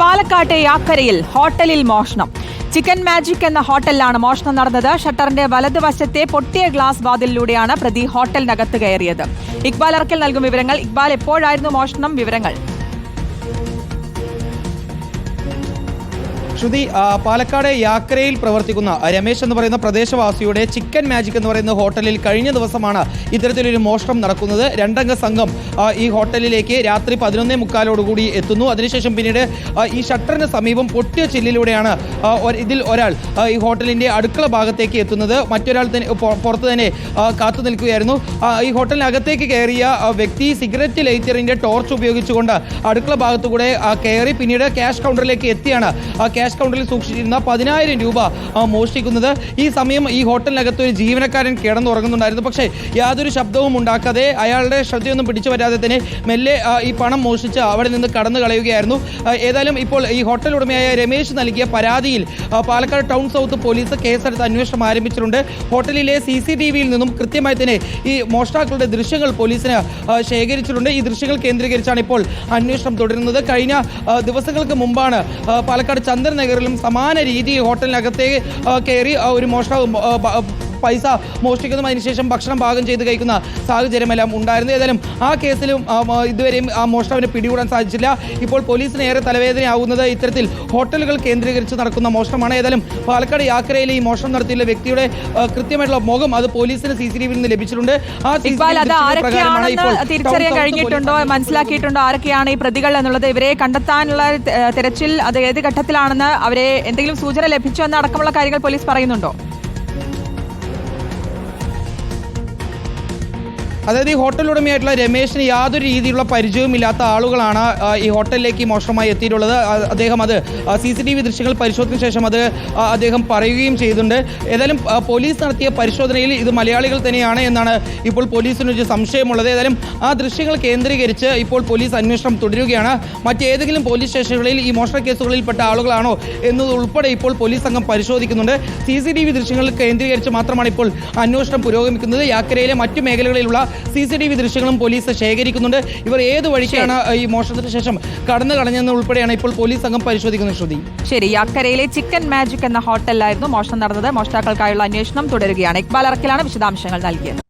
പാലക്കാട്ടെ യാക്കരയിൽ ഹോട്ടലിൽ മോഷണം. ചിക്കൻ മാജിക് എന്ന ഹോട്ടലിലാണ് മോഷണം നടന്നത്. ഷട്ടറിന്റെ വലതുവശത്തെ പൊട്ടിയ ഗ്ലാസ് വാതിലിലൂടെയാണ് പ്രതി ഹോട്ടലിനകത്ത് കയറിയത്. ഇക്ബാൽ അറക്കൽ നൽകും വിവരങ്ങൾ. ഇക്ബാൽ എപ്പോഴായിരുന്നു മോഷണം? വിവരങ്ങൾ. ശ്രുതി പാലക്കാട് യാക്രയിൽ പ്രവർത്തിക്കുന്ന രമേശ് എന്ന് പറയുന്ന പ്രദേശവാസിയുടെ ചിക്കൻ മാജിക് എന്ന് പറയുന്ന ഹോട്ടലിൽ കഴിഞ്ഞ ദിവസമാണ് ഇത്തരത്തിലൊരു മോഷണം നടക്കുന്നത്. രണ്ടംഗ സംഘം ഈ ഹോട്ടലിലേക്ക് രാത്രി പതിനൊന്നേ മുക്കാലോടുകൂടി എത്തുന്നു. അതിനുശേഷം പിന്നീട് ഈ ഷട്ടറിന് സമീപം പൊട്ടിയ ചില്ലിലൂടെയാണ് ഇതിൽ ഒരാൾ ഈ ഹോട്ടലിന്റെ അടുക്കള ഭാഗത്തേക്ക് എത്തുന്നത്. മറ്റൊരാൾ തന്നെ പുറത്ത് തന്നെ കാത്തു നിൽക്കുകയായിരുന്നു. ഈ ഹോട്ടലിനകത്തേക്ക് കയറിയ വ്യക്തി സിഗരറ്റ് ലൈറ്ററിന്റെ ടോർച്ച് ഉപയോഗിച്ചുകൊണ്ട് അടുക്കള ഭാഗത്തുകൂടെ കയറി പിന്നീട് ക്യാഷ് കൗണ്ടറിലേക്ക് എത്തിയാണ്. ആ കൗണ്ടറിൽ സൂക്ഷിച്ചിരുന്ന പതിനായിരം രൂപ മോഷ്ടിക്കുന്നത്. ഈ സമയം ഈ ഹോട്ടലിനകത്ത് ഒരു ജീവനക്കാരൻ കിടന്നുറങ്ങുന്നുണ്ടായിരുന്നു. പക്ഷേ യാതൊരു ശബ്ദവും ഉണ്ടാക്കാതെ അയാളുടെ ശ്രദ്ധയൊന്നും പിടിച്ചു വരാതെ തന്നെ മെല്ലെ ഈ പണം മോഷ്ടിച്ച് അവിടെ നിന്ന് കടന്നു കളയുകയായിരുന്നു. ഏതായാലും ഇപ്പോൾ ഈ ഹോട്ടൽ ഉടമയായ രമേശ് നൽകിയ പരാതിയിൽ പാലക്കാട് ടൗൺ സൗത്ത് പോലീസ് കേസെടുത്ത് അന്വേഷണം ആരംഭിച്ചിട്ടുണ്ട്. ഹോട്ടലിലെ സി സി ടി വിയിൽ നിന്നും കൃത്യമായി തന്നെ ഈ മോഷ്ടാക്കളുടെ ദൃശ്യങ്ങൾ പോലീസിന് ശേഖരിച്ചിട്ടുണ്ട്. ഈ ദൃശ്യങ്ങൾ കേന്ദ്രീകരിച്ചാണ് ഇപ്പോൾ അന്വേഷണം തുടരുന്നത്. കഴിഞ്ഞ ദിവസങ്ങൾക്ക് മുമ്പാണ് പാലക്കാട് ചന്ദൻ നഗറിലും സമാന രീതിയിൽ ഹോട്ടലിനകത്തേക്ക് കയറി ഒരു ബ- പൈസ മോഷ്ടിക്കുന്നതും അതിനുശേഷം ഭക്ഷണം പാകം ചെയ്ത് കഴിക്കുന്ന സാഹചര്യമെല്ലാം ഉണ്ടായിരുന്നു. ഏതായാലും ആ കേസിലും ഇതുവരെയും ആ മോഷ്ടാവിനെ പിടികൂടാൻ സാധിച്ചില്ല. ഇപ്പോൾ പോലീസിന് ഏറെ തലവേദനയാവുന്നത് ഇത്തരത്തിൽ ഹോട്ടലുകൾ കേന്ദ്രീകരിച്ച് നടക്കുന്ന മോഷണമാണ്. ഏതായാലും പാലക്കാട് യാക്കരയിലെ ഈ മോഷണം നടത്തിയുള്ള വ്യക്തിയുടെ കൃത്യമായിട്ടുള്ള മുഖം അത് പോലീസിന് സി സി നിന്ന് ലഭിച്ചിട്ടുണ്ട്. ആ തിരിച്ചറിയാൻ കഴിഞ്ഞിട്ടുണ്ടോ? മനസ്സിലാക്കിയിട്ടുണ്ടോ? ആരൊക്കെയാണ് ഈ പ്രതികൾ എന്നുള്ളത്? ഇവരെ കണ്ടെത്താനുള്ള തെരച്ചിൽ തിരച്ചിൽ അത് ഏത് ഘട്ടത്തിലാണെന്ന് അവരെ എന്തെങ്കിലും സൂചന ലഭിച്ചോ എന്ന് അടക്കമുള്ള കാര്യങ്ങൾ പോലീസ് പറയുന്നുണ്ടോ? അതായത് ഈ ഹോട്ടൽ ഉടമയായിട്ടുള്ള രമേശിന് യാതൊരു രീതിയിലുള്ള പരിചയവുമില്ലാത്ത ആളുകളാണ് ഈ ഹോട്ടലിലേക്ക് മോഷണമായി എത്തിയിട്ടുള്ളത്. അദ്ദേഹം അത് സി സി ടി വി ദൃശ്യങ്ങൾ പരിശോധിച്ച ശേഷം അത് അദ്ദേഹം പറയുകയും ചെയ്തിട്ടുണ്ട്. ഏതായാലും പോലീസ് നടത്തിയ പരിശോധനയിൽ ഇത് മലയാളികൾ തന്നെയാണ് എന്നാണ് ഇപ്പോൾ പോലീസിന് ഒരു സംശയമുള്ളത്. ഏതായാലും ആ ദൃശ്യങ്ങൾ കേന്ദ്രീകരിച്ച് ഇപ്പോൾ പോലീസ് അന്വേഷണം തുടരുകയാണ്. മറ്റേതെങ്കിലും പോലീസ് സ്റ്റേഷനുകളിൽ ഈ മോഷണ കേസുകളിൽപ്പെട്ട ആളുകളാണോ എന്നതുൾപ്പെടെ ഇപ്പോൾ പോലീസ് സംഘം പരിശോധിക്കുന്നുണ്ട്. സി സി ടി വി ദൃശ്യങ്ങൾ കേന്ദ്രീകരിച്ച് മാത്രമാണ് ഇപ്പോൾ അന്വേഷണം പുരോഗമിക്കുന്നത്. യാക്കരയിലെ മറ്റു മേഖലകളിലുള്ള സി സി ടി വി ദൃശ്യങ്ങളും പോലീസ് ശേഖരിക്കുന്നുണ്ട്. ഇവർ ഏത് വഴിക്കാണ് ഈ മോഷണത്തിന് ശേഷം കടന്നു കളഞ്ഞെന്ന് ഉൾപ്പെടെയാണ് ഇപ്പോൾ പോലീസ് സംഘം പരിശോധിക്കുന്നത് ശ്രുതി. ശരി അക്കരയിലെ ചിക്കൻ മാജിക് എന്ന ഹോട്ടലിലായിരുന്നു മോഷണം നടന്നത്. മോഷ്ടാക്കൾക്കായുള്ള അന്വേഷണം തുടരുകയാണ്. ഇക്ബാൽ അറക്കിലാണ് വിശദാംശങ്ങൾ നൽകിയത്.